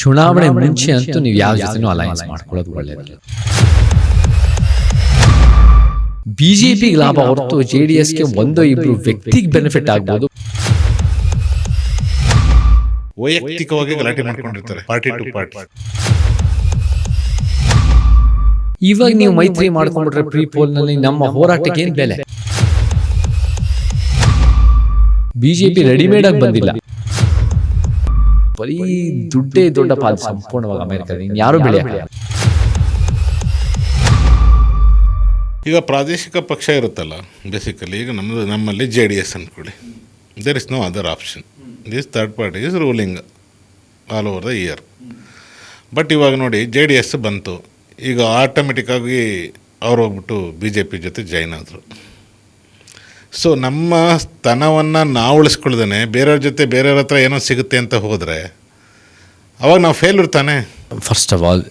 ಚುನಾವಣೆ ಮುಂಚೆ ಅಂತೂ ನೀವು ಯಾವ ಜೊತೆನೂ ಅಲೈನ್ಸ್ ಮಾಡ್ಕೊಳ್ಳೋದು ಒಳ್ಳೆಯದು ಬಿಜೆಪಿಗೆ ಲಾಭ ಹೊರತು ಜೆ ಡಿ ಎಸ್ಗೆ ಒಂದೋ ಇಬ್ರು ವ್ಯಕ್ತಿಗೆ ಬೆನಿಫಿಟ್ ಆಗ್ಬೋದು. ವೈಯಕ್ತಿಕವಾಗಿ ಗಲಾಟೆ ಮಾಡ್ಕೊಂಡಿರ್ತಾರೆ ಪಾರ್ಟಿ ಟು ಪಾರ್ಟಿ ಇವಾಗ ನೀವು ಮೈತ್ರಿ ಮಾಡ್ಕೊಂಡ್ಬಿಟ್ರೆ ಪ್ರೀ ಪೋಲ್ನಲ್ಲಿ ನಮ್ಮ ಹೋರಾಟಕ್ಕೆ ಏನು ಬೆಲೆ? ಬಿಜೆಪಿ ರೆಡಿಮೇಡ್ ಆಗಿ ಬಂದಿಲ್ಲ. ಬರೀ ದುಡ್ಡೇ ದೊಡ್ಡ ಪಾಲ್ ಸಂಪೂರ್ಣವಾಗಿ ಅಮೆರಿಕದ. ಯಾರು ಬೆಳೆಯ ಈಗ ಪ್ರಾದೇಶಿಕ ಪಕ್ಷ ಇರುತ್ತಲ್ಲ ಬೇಸಿಕಲಿ ಈಗ ನಮ್ಮದು ನಮ್ಮಲ್ಲಿ ಜೆ ಡಿ ಎಸ್ ಅಂದ್ಕೊಳ್ಳಿ there is no other option this third party is ruling all over the year but ಇವಾಗ ನೋಡಿ ಜೆ ಡಿ ಎಸ್ ಬಂತು. ಈಗ ಆಟೋಮೆಟಿಕ್ಕಾಗಿ ಅವ್ರು ಹೋಗ್ಬಿಟ್ಟು ಬಿ ಜೆ ಪಿ ಜೊತೆ ಜಾಯ್ನ್ ಆದರು. ಸೊ ನಮ್ಮ ಸ್ತನವನ್ನು ನಾವು ಉಳಿಸ್ಕೊಳ್ದೇ ಬೇರೆಯವ್ರ ಜೊತೆ ಬೇರೆಯವ್ರ ಹತ್ರ ಏನೋ ಸಿಗುತ್ತೆ ಅಂತ ಹೋದರೆ, ಅವಾಗ ನಾವು ಫೇಲ್ ತಾನೆ? First of all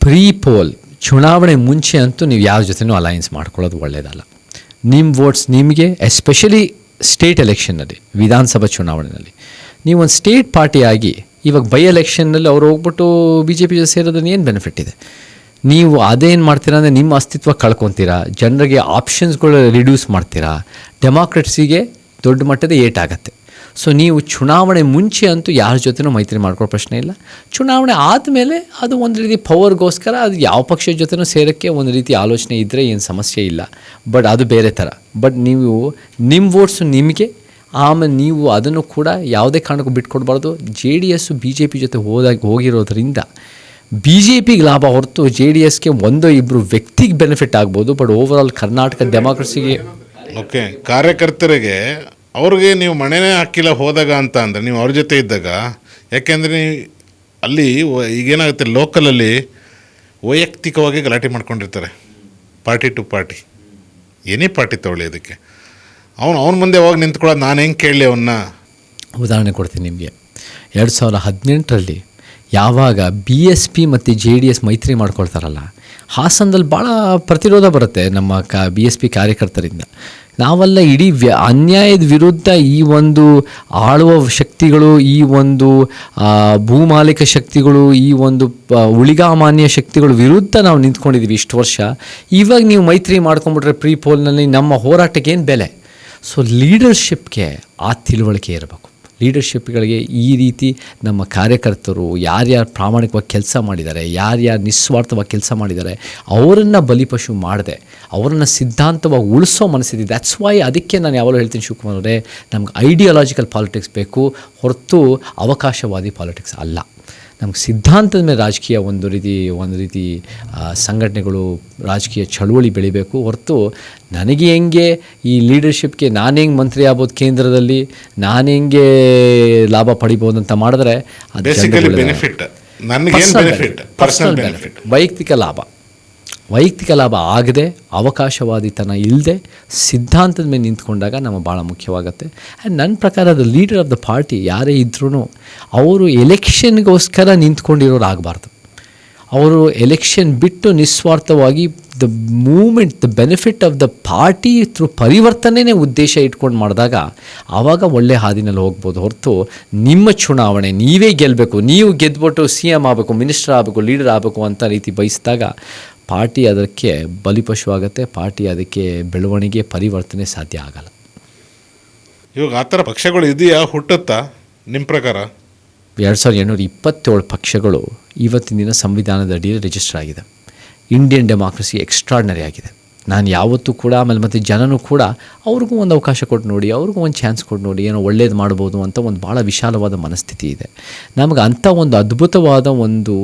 pre poll ಚುನಾವಣೆ ಮುಂಚೆ ಅಂತೂ ನೀವು ಯಾವ ಜೊತೆನೂ ಅಲಯನ್ಸ್ ಮಾಡ್ಕೊಳ್ಳೋದು ಒಳ್ಳೆಯದಲ್ಲ ನಿಮ್ಮ ವೋಟ್ಸ್ ನಿಮಗೆ ಎಸ್ಪೆಷಲಿ ಸ್ಟೇಟ್ ಎಲೆಕ್ಷನ್ನಲ್ಲಿ ವಿಧಾನಸಭಾ ಚುನಾವಣೆಯಲ್ಲಿ. ನೀವು ಒಂದು ಸ್ಟೇಟ್ ಪಾರ್ಟಿಯಾಗಿ ಇವಾಗ ಬೈ ಎಲೆಕ್ಷನ್ನಲ್ಲಿ ಅವ್ರು ಹೋಗ್ಬಿಟ್ಟು ಬಿ ಜೆ ಪಿ ಜೊತೆ ಸೇರೋದ್ರಿಂದ ಏನು ಬೆನಿಫಿಟ್ ಇದೆ? ನೀವು ಅದೇನು ಮಾಡ್ತೀರಾ ಅಂದರೆ ನಿಮ್ಮ ಅಸ್ತಿತ್ವ ಕಳ್ಕೊತೀರಾ, ಜನರಿಗೆ ಆಪ್ಷನ್ಸ್ಗಳು ರಿಡ್ಯೂಸ್ ಮಾಡ್ತೀರಾ ಡೆಮಾಕ್ರೆಟ್ಸಿಗೆ ದೊಡ್ಡ ಮಟ್ಟದ ಏಟಾಗತ್ತೆ. ಸೊ ನೀವು ಚುನಾವಣೆ ಮುಂಚೆ ಅಂತೂ ಯಾರ ಜೊತೆನೂ ಮೈತ್ರಿ ಮಾಡ್ಕೊಳ್ಳೋ ಪ್ರಶ್ನೆ ಇಲ್ಲ. ಚುನಾವಣೆ ಆದಮೇಲೆ ಅದು ಒಂದು ರೀತಿ ಪವರ್ಗೋಸ್ಕರ ಅದು ಯಾವ ಪಕ್ಷದ ಜೊತೆನೂ ಸೇರೋಕ್ಕೆ ಒಂದು ರೀತಿ ಆಲೋಚನೆ ಇದ್ದರೆ ಏನು ಸಮಸ್ಯೆ ಇಲ್ಲ. ಬಟ್ ಅದು ಬೇರೆ ಥರ. ಬಟ್ ನೀವು ನಿಮ್ಮ ವೋಟ್ಸು ನಿಮಗೆ, ಆಮೇಲೆ ನೀವು ಅದನ್ನು ಕೂಡ ಯಾವುದೇ ಕಾರಣಕ್ಕೂ ಬಿಟ್ಕೊಡ್ಬಾರ್ದು. J D S B J P ಜೊತೆ ಹೋದಾಗ ಹೋಗಿರೋದ್ರಿಂದ ಬಿ ಜೆ ಪಿಗೆ ಲಾಭ ಹೊರತು ಜೆ ಡಿ ಎಸ್ಗೆ ಒಂದೋ ಇಬ್ಬರು ವ್ಯಕ್ತಿಗೆ ಬೆನಿಫಿಟ್ ಆಗ್ಬೋದು ಬಟ್ ಓವರ್ ಆಲ್ ಕರ್ನಾಟಕ ಡೆಮಾಕ್ರಸಿಗೆ ಓಕೆ ಕಾರ್ಯಕರ್ತರಿಗೆ ಅವ್ರಿಗೆ ನೀವು ಮಣೆನೇ ಹಾಕಿಲ್ಲ ಹೋದಾಗ ಅಂತ ಅಂದರೆ ನೀವು ಅವ್ರ ಜೊತೆ ಇದ್ದಾಗ ಯಾಕೆಂದರೆ ನೀವು ಅಲ್ಲಿ ಈಗೇನಾಗುತ್ತೆ ಲೋಕಲಲ್ಲಿ ವೈಯಕ್ತಿಕವಾಗಿ ಗಲಾಟೆ ಮಾಡ್ಕೊಂಡಿರ್ತಾರೆ ಪಾರ್ಟಿ ಟು ಪಾರ್ಟಿ ಏನೇ ಪಾರ್ಟಿ ತಗೊಳ್ಳಿ ಅದಕ್ಕೆ. ಅವನು ಅವನ ಮುಂದೆ ಹೋಗಿ ನಿಂತ್ಕೊಳ್ಳೋದು ನಾನು ಹೆಂಗೆ ಕೇಳಲಿ ಅವನ್ನ ಉದಾಹರಣೆ ಕೊಡ್ತೀನಿ ನಿಮಗೆ. ಎರಡು ಸಾವಿರದ ಹದಿನೆಂಟರಲ್ಲಿ ಯಾವಾಗ ಬಿ ಎಸ್ ಪಿ ಮತ್ತು ಜೆ ಡಿ ಎಸ್ ಮೈತ್ರಿ ಮಾಡ್ಕೊಳ್ತಾರಲ್ಲ ಹಾಸನದಲ್ಲಿ ಭಾಳ ಪ್ರತಿರೋಧ ಬರುತ್ತೆ ನಮ್ಮ ಕ ಬಿ ಎಸ್ ಪಿ ಕಾರ್ಯಕರ್ತರಿಂದ. ನಾವೆಲ್ಲ ಇಡೀ ವ್ಯ, ಅನ್ಯಾಯದ ವಿರುದ್ಧ ಈ ಒಂದು ಆಳುವ ಶಕ್ತಿಗಳು, ಈ ಒಂದು ಭೂಮಾಲಿಕ ಶಕ್ತಿಗಳು, ಈ ಒಂದು ಉಳಿಗಾಮಾನ್ಯ ಶಕ್ತಿಗಳು ವಿರುದ್ಧ ನಾವು ನಿಂತ್ಕೊಂಡಿದ್ದೀವಿ ಇಷ್ಟು ವರ್ಷ. ಇವಾಗ ನೀವು ಮೈತ್ರಿ ಮಾಡ್ಕೊಂಬಿಟ್ರೆ ಪ್ರೀ ಪೋಲ್ನಲ್ಲಿ ನಮ್ಮ ಹೋರಾಟಕ್ಕೆ ಏನು ಬೆಲೆ ಸೊ ಲೀಡರ್ಶಿಪ್ಗೆ ಆ ತಿಳುವಳಿಕೆ ಇರಬೇಕು. ಲೀಡರ್ಶಿಪ್ಗಳಿಗೆ ಈ ರೀತಿ ನಮ್ಮ ಕಾರ್ಯಕರ್ತರು ಯಾರ್ಯಾರು ಪ್ರಾಮಾಣಿಕವಾಗಿ ಕೆಲಸ ಮಾಡಿದ್ದಾರೆ, ಯಾರ್ಯಾರು ನಿಸ್ವಾರ್ಥವಾಗಿ ಕೆಲಸ ಮಾಡಿದ್ದಾರೆ, ಅವರನ್ನು ಬಲಿಪಶು ಮಾಡಿದೆ, ಅವರನ್ನು ಸಿದ್ಧಾಂತವಾಗಿ ಉಳಿಸೋ ಮನಸ್ಸಿದೆ ದ್ಯಾಟ್ಸ್ ವೈ ಅದಕ್ಕೆ ನಾನು ಯಾವಾಗಲೂ ಹೇಳ್ತೀನಿ ಶಿವಕುಮಾರ್ ಅವರೇ, ನಮ್ಗೆ ಐಡಿಯಾಲಜಿಕಲ್ ಪಾಲಿಟಿಕ್ಸ್ ಬೇಕು, ಹೊರತು ಅವಕಾಶವಾದಿ ಪಾಲಿಟಿಕ್ಸ್ ಅಲ್ಲ. ನಮ್ಗೆ ಸಿದ್ಧಾಂತದ ಮೇಲೆ ರಾಜಕೀಯ ಒಂದು ರೀತಿ ಒಂದು ರೀತಿ ಸಂಘಟನೆಗಳು ರಾಜಕೀಯ ಚಳುವಳಿ ಬೆಳಿಬೇಕು. ಹೊರತು ನನಗೆ ಹೆಂಗೆ ಈ ಲೀಡರ್ಶಿಪ್ಗೆ ನಾನು ಹೆಂಗೆ ಮಂತ್ರಿ ಆಗ್ಬೋದು ಕೇಂದ್ರದಲ್ಲಿ ನಾನು ಹೆಂಗೆ ಲಾಭ ಪಡಿಬೋದು ಅಂತ ಮಾಡಿದ್ರೆ ಅದು ನನಗೇನು ಪರ್ಸನಲ್ ಬೆನಿಫಿಟ್ ವೈಯಕ್ತಿಕ ಲಾಭ. ವೈಯಕ್ತಿಕ ಲಾಭ ಆಗದೆ, ಅವಕಾಶವಾದಿತನ ಇಲ್ಲದೆ ಸಿದ್ಧಾಂತದ ಮೇಲೆ ನಿಂತ್ಕೊಂಡಾಗ ನಮ್ಮ ಭಾಳ ಮುಖ್ಯವಾಗುತ್ತೆ. ಆ್ಯಂಡ್ ನನ್ನ ಪ್ರಕಾರ the leader of the party ಯಾರೇ ಇದ್ರೂ ಅವರು ಎಲೆಕ್ಷನ್ಗೋಸ್ಕರ ನಿಂತ್ಕೊಂಡಿರೋರು ಆಗಬಾರ್ದು. ಅವರು ಎಲೆಕ್ಷನ್ ಬಿಟ್ಟು ನಿಸ್ವಾರ್ಥವಾಗಿ the moment the benefit of the party through ಪರಿವರ್ತನೆನೇ ಉದ್ದೇಶ ಇಟ್ಕೊಂಡು ಮಾಡಿದಾಗ ಆವಾಗ ಒಳ್ಳೆ ಹಾದಿನಲ್ಲಿ ಹೋಗ್ಬೋದು ಹೊರತು ನಿಮ್ಮ ಚುನಾವಣೆ, ನೀವೇ ಗೆಲ್ಲಬೇಕು ನೀವು ಗೆದ್ಬಿಟ್ಟು ಸಿ ಎಂ ಆಗಬೇಕು ಮಿನಿಸ್ಟರ್ ಆಗಬೇಕು ಲೀಡರ್ ಆಗಬೇಕು ಅಂತ ರೀತಿ ಬಯಸಿದಾಗ ಪಾರ್ಟಿ ಅದಕ್ಕೆ ಬಲಿಪಶು ಆಗುತ್ತೆ ಪಾರ್ಟಿ ಅದಕ್ಕೆ ಬೆಳವಣಿಗೆ ಪರಿವರ್ತನೆ ಸಾಧ್ಯ ಆಗಲ್ಲ. ಇವಾಗ ಆ ಥರ ಪಕ್ಷಗಳು ಇದೆಯಾ? ಹುಟ್ಟುತ್ತಾ? ನಿಮ್ಮ ಪ್ರಕಾರ? ಎರಡು ಸಾವಿರದ ಎಂಟುನೂರ ಇಪ್ಪತ್ತೇಳು ಪಕ್ಷಗಳು ಇವತ್ತಿನ ದಿನ ಸಂವಿಧಾನದ ಅಡಿಯಲ್ಲಿ ರಿಜಿಸ್ಟರ್ ಆಗಿದೆ. ಇಂಡಿಯನ್ ಡೆಮಾಕ್ರಸಿ ಎಕ್ಸ್ಟ್ರಾರ್ಡ್ನರಿ ಆಗಿದೆ. ನಾನು ಯಾವತ್ತೂ ಕೂಡ ಆಮೇಲೆ ಮತ್ತು ಜನನೂ ಕೂಡ ಅವ್ರಿಗೂ ಒಂದು ಅವಕಾಶ ಕೊಟ್ಟು ನೋಡಿ ಅವ್ರಿಗೂ ಒಂದು ಚಾನ್ಸ್ ಕೊಟ್ಟು ನೋಡಿ ಏನೋ ಒಳ್ಳೇದು ಮಾಡ್ಬೋದು ಅಂತ ಒಂದು ಭಾಳ ವಿಶಾಲವಾದ ಮನಸ್ಥಿತಿ ಇದೆ. ನಮಗೆ ಅಂಥ ಒಂದು ಅದ್ಭುತವಾದ ಒಂದು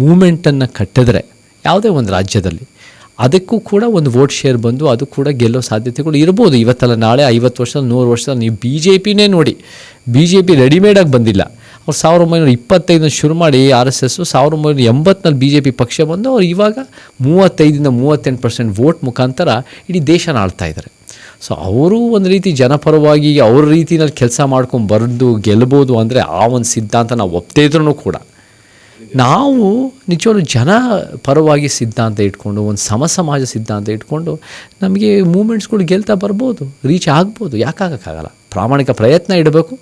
ಮೂಮೆಂಟನ್ನು ಕಟ್ಟಿದ್ರೆ ಯಾವುದೇ ಒಂದು ರಾಜ್ಯದಲ್ಲಿ. ಅದಕ್ಕೂ ಕೂಡ ಒಂದು ವೋಟ್ ಶೇರ್ ಬಂದು ಅದು ಕೂಡ ಗೆಲ್ಲೋ ಸಾಧ್ಯತೆಗಳು ಇರ್ಬೋದು. ಇವತ್ತಲ್ಲ, ನಾಳೆ ಐವತ್ತು ವರ್ಷ ನೂರು ವರ್ಷ ನೀವು ಬಿ ಜೆ ಪಿನೇ ನೋಡಿ. ಬಿ ಜೆ ಪಿ ರೆಡಿಮೇಡಾಗಿ ಬಂದಿಲ್ಲ. ಅವ್ರು ಸಾವಿರದ ಒಂಬೈನೂರ ಇಪ್ಪತ್ತೈದನ್ನು ಶುರು ಮಾಡಿ ಆರ್ ಎಸ್ ಎಸ್ಸು ಸಾವಿರದ ಒಂಬೈನೂರ ಎಂಬತ್ತನಲ್ಲಿ ಬಿ ಜೆ ಪಿ ಪಕ್ಷ ಬಂದು ಅವ್ರು ಇವಾಗ ಮೂವತ್ತೈದಿಂದ ಮೂವತ್ತೆಂಟು ಪರ್ಸೆಂಟ್ ವೋಟ್ ಮುಖಾಂತರ ಇಡೀ ದೇಶನ ಆಳ್ತಾ ಇದ್ದಾರೆ ಸೊ ಅವರು ಒಂದು ರೀತಿ ಜನಪರವಾಗಿ ಅವ್ರ ರೀತಿನಲ್ಲಿ ಕೆಲಸ ಮಾಡ್ಕೊಂಡು ಬರೆದು ಗೆಲ್ಬೋದು ಅಂದರೆ ಆ ಒಂದು ಸಿದ್ಧಾಂತ ನಾವು ಒಪ್ತೇ ಇದ್ರೂ ಕೂಡ. ನಾವು ನಿಜವಾಗ್ಲೂ ಜನ ಪರವಾಗಿ ಸಿದ್ಧಾಂತ ಇಟ್ಕೊಂಡು, ಒಂದು ಸಮ ಸಮಾಜ ಸಿದ್ಧಾಂತ ಇಟ್ಕೊಂಡು ನಮಗೆ ಮೂಮೆಂಟ್ಸ್ಗಳು ಗೆಲ್ತಾ ಬರ್ಬೋದು ರೀಚ್ ಆಗ್ಬೋದು. ಯಾಕಾಗಕ್ಕಾಗಲ್ಲ ಪ್ರಾಮಾಣಿಕ ಪ್ರಯತ್ನ ಇಡಬೇಕು,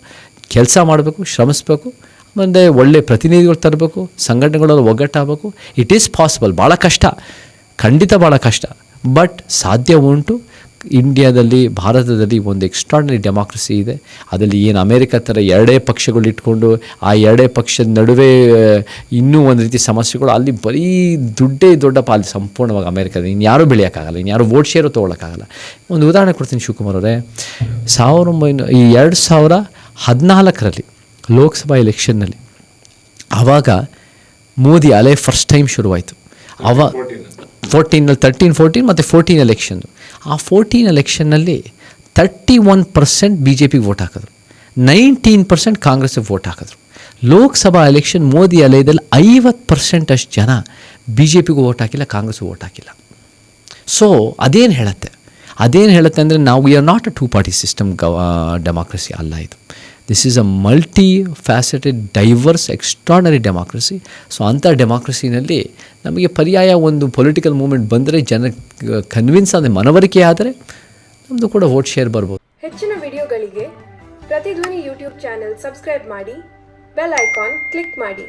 ಕೆಲಸ ಮಾಡಬೇಕು, ಶ್ರಮಿಸ್ಬೇಕು ಮುಂದೆ ಒಳ್ಳೆ ಪ್ರತಿನಿಧಿಗಳು ತರಬೇಕು, ಸಂಘಟನೆಗಳಲ್ಲಿ ಒಗ್ಗಟ್ಟಾಗಬೇಕು. ಇಟ್ ಈಸ್ ಪಾಸಿಬಲ್ ಭಾಳ ಕಷ್ಟ. ಖಂಡಿತ ಭಾಳ ಕಷ್ಟ. ಬಟ್ ಸಾಧ್ಯ ಉಂಟು. ಇಂಡಿಯಾದಲ್ಲಿ, ಭಾರತದಲ್ಲಿ ಒಂದು ಎಕ್ಸ್ಟ್ರಾಡನರಿ ಡೆಮಾಕ್ರಸಿ ಇದೆ. ಅದರಲ್ಲಿ ಏನು ಅಮೇರಿಕ ಥರ ಎರಡೇ ಪಕ್ಷಗಳು ಇಟ್ಕೊಂಡು, ಆ ಎರಡೇ ಪಕ್ಷದ ನಡುವೆ ಇನ್ನೂ ಒಂದು ರೀತಿ ಸಮಸ್ಯೆಗಳು, ಅಲ್ಲಿ ಬರೀ ದುಡ್ಡೇ ದೊಡ್ಡ ಪಾಲಿ ಸಂಪೂರ್ಣವಾಗಿ ಅಮೇರಿಕಾದಲ್ಲಿ ಇನ್ಯಾರೂ ಬೆಳೆಯೋಕ್ಕಾಗಲ್ಲ ಇನ್ಯಾರು ವೋಟ್ ಶೇರು ತೊಗೊಳಕ್ಕಾಗಲ್ಲ. ಒಂದು ಉದಾಹರಣೆ ಕೊಡ್ತೀನಿ ಶಿವಕುಮಾರ್ ಅವರೇ. ಸಾವಿರ ಒಂಬೈನೂರ ಈ ಎರಡು ಸಾವಿರ ಹದಿನಾಲ್ಕರಲ್ಲಿ, ಲೋಕಸಭಾ ಎಲೆಕ್ಷನ್ನಲ್ಲಿ ಆವಾಗ ಮೋದಿ ಅಲೆ ಫಸ್ಟ್ ಟೈಮ್ ಶುರುವಾಯಿತು. ಅವ ಫೋರ್ಟೀನಲ್ಲಿ ತರ್ಟೀನ್ ಫೋರ್ಟೀನ್ ಮತ್ತು ಫೋರ್ಟೀನ್ ಎಲೆಕ್ಷನ್ ಆ fourteen ಎಲೆಕ್ಷನ್ನಲ್ಲಿ thirty one percent B J ಪಿಗೆ ವೋಟ್ ಹಾಕಿದ್ರು. ನೈನ್ಟೀನ್ ಪರ್ಸೆಂಟ್ ಕಾಂಗ್ರೆಸ್ಗೆ ವೋಟ್ ಹಾಕಿದ್ರು. ಲೋಕಸಭಾ ಎಲೆಕ್ಷನ್ ಮೋದಿ ಅಲಯದಲ್ಲಿ ಐವತ್ತು ಪರ್ಸೆಂಟ್ ಅಷ್ಟು ಜನ ಬಿ ಜೆ ಪಿಗೂ ವೋಟ್ ಹಾಕಿಲ್ಲ, ಕಾಂಗ್ರೆಸ್ಗೂ ವೋಟ್ ಹಾಕಿಲ್ಲ. ಸೊ ಅದೇನು ಹೇಳುತ್ತೆ? ಅದೇನು ಹೇಳುತ್ತೆ ಅಂದರೆ ನಾವು we are not a two party system ಗವ, democracy ಅಲ್ಲ ಇದು. This is a multifaceted diverse extraordinary democracy so ಅಂಥ ಡೆಮಾಕ್ರಸಿನಲ್ಲಿ ನಮಗೆ ಪರ್ಯಾಯ ಒಂದು ಪೊಲಿಟಿಕಲ್ ಮೂಮೆಂಟ್ ಬಂದರೆ ಜನ ಕನ್ವಿನ್ಸ್ ಅಂದರೆ ಮನವರಿಕೆ ಆದರೆ ನಮ್ಮದು ಕೂಡ ವೋಟ್ ಶೇರ್ ಬರ್ಬೋದು. ಹೆಚ್ಚಿನ ವಿಡಿಯೋಗಳಿಗೆ ಪ್ರತಿಧ್ವನಿ ಯೂಟ್ಯೂಬ್ ಚಾನೆಲ್ ಸಬ್ಸ್ಕ್ರೈಬ್ ಮಾಡಿ ಬೆಲ್ ಐಕಾನ್ ಕ್ಲಿಕ್ ಮಾಡಿ.